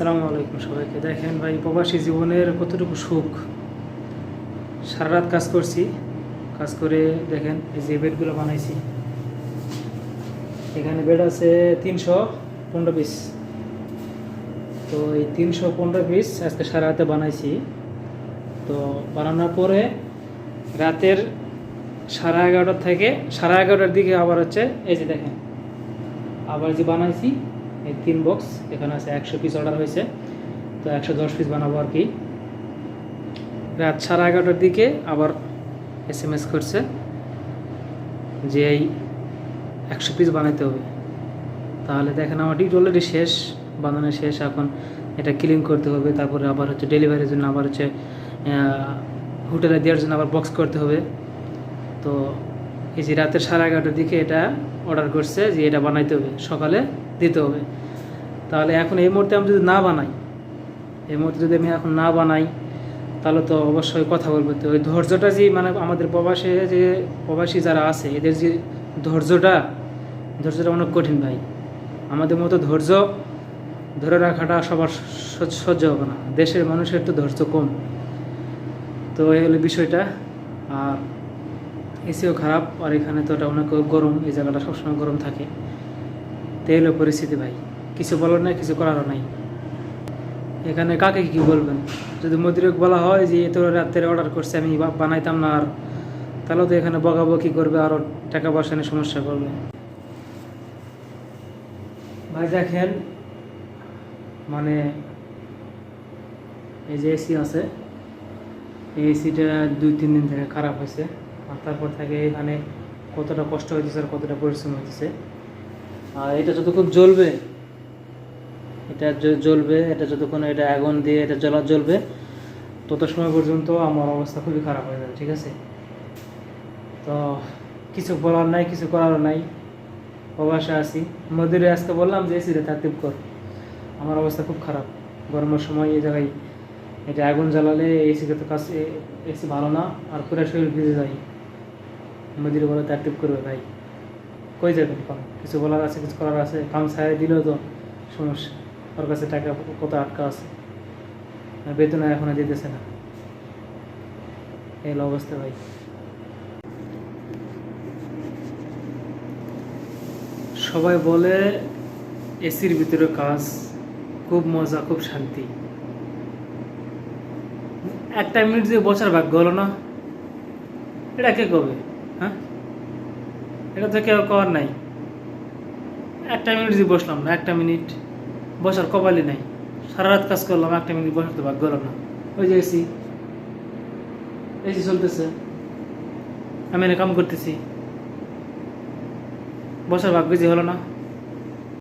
আসসালামু আলাইকুম সবাইকে। দেখেন ভাই, প্রবাসী জীবনের কতটুকু সুখ। সারা রাত কাজ করছি, কাজ করে দেখেন এই যে বেডগুলো বানাইছি। এখানে বেড আছে তিনশো পনেরো পিস। তো এই তিনশো পনেরো পিস আজকে সারা রাতে বানাইছি। তো বানানোর পরে রাতের সাড়ে এগারোটার থেকে, সাড়ে এগারোটার দিকে আবার হচ্ছে, এই যে দেখেন, আবার যে বানাইছি এই তিন বক্স এখানে আছে একশো পিস অর্ডার হয়েছে। তো একশো দশ পিস বানাবো আর কি। রাত সাড়ে এগারোটার দিকে আবার এস এম এস করছে যে এই একশো পিস বানাইতে হবে। তাহলে দেখেন আমার ডিট অলরেডি শেষ, বানানো শেষ, এখন এটা ক্লিন করতে হবে, তারপরে আবার হচ্ছে ডেলিভারির জন্য আবার হচ্ছে হোটেলে দেওয়ার জন্য আবার বক্স করতে হবে। তো এই যে রাতের সাড়ে এগারোটার দিকে এটা অর্ডার করছে যে এটা বানাইতে হবে, সকালে দিতে হবে। তাহলে এখন এই মুহূর্তে আমি যদি না বানাই, এই মুহূর্তে যদি আমি এখন না বানাই, তাহলে তো অবশ্যই কথা বলব। তো ওই ধৈর্যটা যে মানে আমাদের প্রবাসে যে প্রবাসী যারা আছে, এদের যে ধৈর্যটা ধৈর্যটা অনেক কঠিন ভাই। আমাদের মতো ধৈর্য ধরে রাখাটা সবার সহ্য- হবে না। দেশের মানুষের তো ধৈর্য কম। তো এই হলো বিষয়টা। আর এসিও খারাপ, আর এখানে তো ওটা অনেক গরম, এই জায়গাটা সবসময় গরম থাকে। তো পরিস্থিতি ভাই, কিছু বলার নাই, কিছু করারও নাই। এখানে কাকে কি বলবেন? যদি মদিরক বলা হয় যে এত রাত্রে অর্ডার করছে, আমি বানাইতাম না আর তাহলে তো এখানে বকাবকি করবে আরও টাকা পয়সা নিয়ে সমস্যা করবে। ভাই দেখেন মানে এই যে এসি আছে, এই এসিটা দুই, তিন দিন থেকে খারাপ হয়েছে। আর তারপর থেকে এখানে কতটা কষ্ট হইতেছে আর কতটা পরিশ্রম হইতেছে। আর এটা যতক্ষণ জ্বলবে, এটা জ্বলবে, এটা যতক্ষণ এটা আগুন দিয়ে এটা জ্বলা জ্বলবে, তত সময় পর্যন্ত আমার অবস্থা খুবই খারাপ হয়ে যাবে, ঠিক আছে? তো কিছু বলার নাই, কিছু করার নাই প্রবাসে আছি। মদিরে আজকে বললাম যে এসিটা তারতিব কর, আমার অবস্থা খুব খারাপ। গরমের সময় এই জায়গায় এটা আগুন জ্বালালে এসিকে তো কাছে এসি ভালো না, আর পুরো শরীর ভিজে যায়। মদিরে বলে তারতিব করবে ভাই। কই যাবেন কম কিছু বলার আছে, কিছু করার আছে? কাম ছাড়াই দিলেও তো, সমস্যা। ওর কাছে টাকা কত আটকা আছে? বেতন এখনও দিতেছে না। এই অবস্থা ভাই। সবাই বলে এসির ভিতরে কাজ খুব মজা, খুব শান্তি। একটা মিনিট দিয়ে বসার ভাগ্য হলো না, এটা কে কবে হ্যাঁ? এটা তো কেউ কর নাই। একটা মিনিট দিয়ে বসলাম না, একটা মিনিট বসার কপালই নাই। সারা রাত কাজ করলাম, একটা মিনিট বসার তো ভাগ্য হলো না। ওই যে এসি এসি চলতেছে। আমি এনে কাম করতেছি। বসার ভাগ্য যে হলো না।